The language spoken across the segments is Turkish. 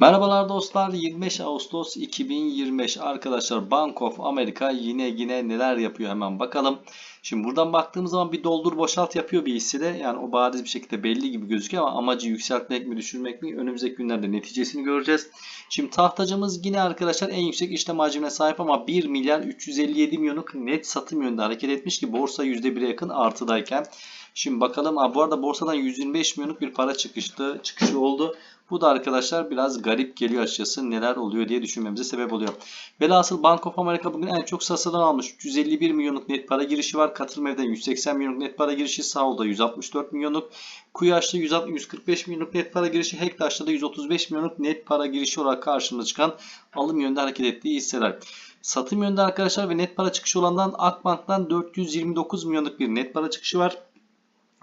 Merhabalar dostlar 25 Ağustos 2025 arkadaşlar Bank of America yine yine neler yapıyor hemen bakalım. Şimdi buradan baktığımız zaman bir doldur boşalt yapıyor bir hissede yani o bariz bir şekilde belli gibi gözüküyor ama amacı yükseltmek mi düşürmek mi önümüzdeki günlerde neticesini göreceğiz. Şimdi tahtacımız yine arkadaşlar en yüksek işlem hacmine sahip ama 1 milyar 357 milyonluk net satım yönünde hareket etmiş ki borsa %1'e yakın artıdayken. Şimdi bakalım. Ha, bu arada borsadan 125 milyonluk bir para çıkıştı, çıkışı oldu. Bu da arkadaşlar biraz garip geliyor açıkçası. Neler oluyor diye düşünmemize sebep oluyor. Velhasıl Bank of America bugün en çok sasadan almış. 351 milyonluk net para girişi var. Katılım evden 180 milyonluk net para girişi. Sağolda 164 milyonluk. Kuyaş'ta 145 milyonluk net para girişi. Hektaş'ta da 135 milyonluk net para girişi olarak karşımıza çıkan alım yönünde hareket ettiği hisseler. Satım yönünde arkadaşlar ve net para çıkışı olandan Akbank'tan 429 milyonluk bir net para çıkışı var.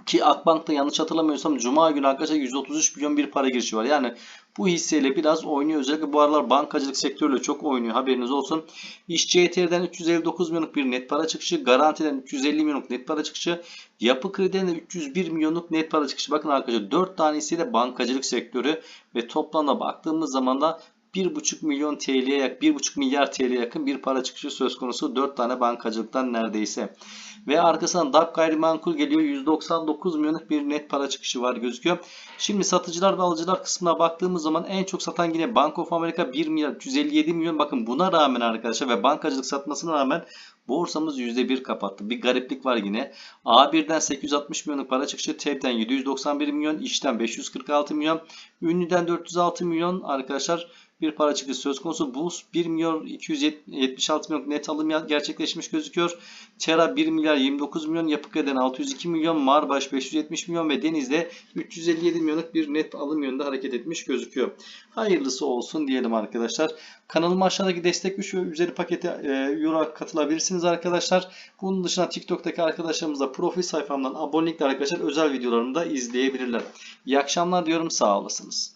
Ki Akbank'ta yanlış hatırlamıyorsam Cuma günü arkadaşlar 133 milyon bir para girişi var. Yani bu hisseyle biraz oynuyor. Özellikle bu aralar bankacılık sektörüyle çok oynuyor. Haberiniz olsun. İş CTR'den 359 milyonluk bir net para çıkışı. Garantiden 350 milyonluk net para çıkışı. Yapı krediden de 301 milyonluk net para çıkışı. Bakın arkadaşlar 4 tane hisseyle bankacılık sektörü ve toplamda baktığımız zaman da 1,5 milyon TL'ye yakın, 1,5 milyar TL'ye yakın bir para çıkışı söz konusu 4 tane bankacılıktan neredeyse. Ve arkasından DAP gayrimenkul geliyor. 199 milyonluk bir net para çıkışı var gözüküyor. Şimdi satıcılar ve alıcılar kısmına baktığımız zaman en çok satan yine Bank of America 1 milyar 357 milyon. Bakın buna rağmen arkadaşlar ve bankacılık satmasına rağmen borsamız %1 kapattı. Bir gariplik var yine. A1'den 860 milyonluk para çıkışı. TEB'den 791 milyon. İşten 546 milyon. Ünlüden 406 milyon arkadaşlar bir para çıkışı söz konusu. Bulls 1 milyon 276 milyon net alım gerçekleşmiş gözüküyor. Terra 1 milyar 29 milyon, Yapı Kredi'den 602 milyon, Marbaş 570 milyon ve Deniz'de 357 milyonluk bir net alım yönünde hareket etmiş gözüküyor. Hayırlısı olsun diyelim arkadaşlar. Kanalıma aşağıdaki destek güç ve üzeri pakete e, euro katılabilirsiniz arkadaşlar. Bunun dışında TikTok'taki arkadaşlarımız da profil sayfamdan abonelikle arkadaşlar özel videolarımı da izleyebilirler. İyi akşamlar diyorum sağ olasınız.